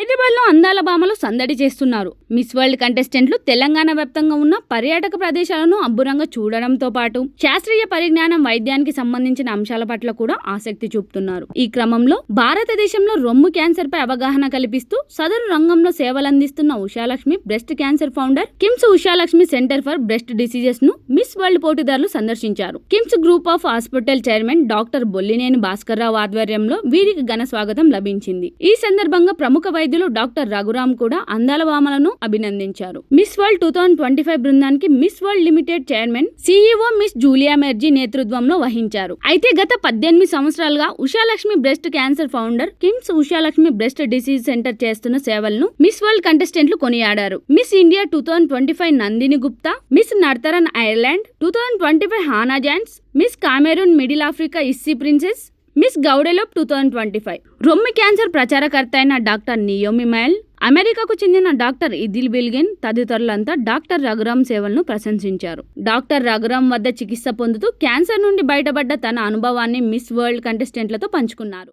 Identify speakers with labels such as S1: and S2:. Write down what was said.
S1: హైదరాబాద్లో అందాల భామలు సందడి చేస్తున్నారు. మిస్ వరల్డ్ కంటెస్టెంట్లు తెలంగాణ వ్యాప్తంగా ఉన్న పర్యాటక ప్రదేశాలను అబ్బురంగా చూడడంతో పాటు శాస్త్రీయ పరిజ్ఞానం వైద్యానికి సంబంధించిన అంశాల పట్ల కూడా ఆసక్తి చూపుతున్నారు. ఈ క్రమంలో భారతదేశంలో రొమ్ము క్యాన్సర్ పై అవగాహన కల్పిస్తూ సదరు రంగంలో సేవలందిస్తున్న Ushalakshmi breast cancer founder KIMS Ushalakshmi centre for breast డిసీజెస్ను Miss World పోటీదారులు సందర్శించారు. KIMS group of hospital chairman doctor Bollineni Bhaskar Rao ఆధ్వర్యంలో వీరికి ఘన స్వాగతం లభించింది. ఈ సందర్భంగా ప్రముఖ వైద్యులు డాక్టర్ రఘురామ్ కూడా అందాల భామలను అభినందించారు. Miss World two thousand twenty five బృందానికి Miss World limited chairman CEO Miss Julia మెర్జీ నేతృత్వంలో వహించారు. అయితే గత పద్దెనిమిది సంవత్సరాలుగా Ushalakshmi breast cancer founder KIMS Ushalakshmi breast disease centre చేస్తున్న సేవలను మిస్ వరల్డ్ కంటెస్టెంట్లు కొనియాడారు. Miss India two thousand twenty five Nandini Gupta Miss Northern Ireland two thousand twenty five Hannah Johns Miss Cameroon Middle Africa Issie Princess Miss Guadeloupe two thousand twenty five రొమ్మి cancer ప్రచారకర్త అయిన doctor Naomi Mile అమెరికాకు చెందిన doctor Idil Bilgen తదితరులంతా doctor Raghuram సేవలను ప్రశంసించారు. Doctor Raghuram వద్ద చికిత్స పొందుతూ క్యాన్సర్ నుండి బయటపడ్డ తన అనుభవాన్ని మిస్ వరల్డ్ కంటెస్టెంట్లతో పంచుకున్నారు.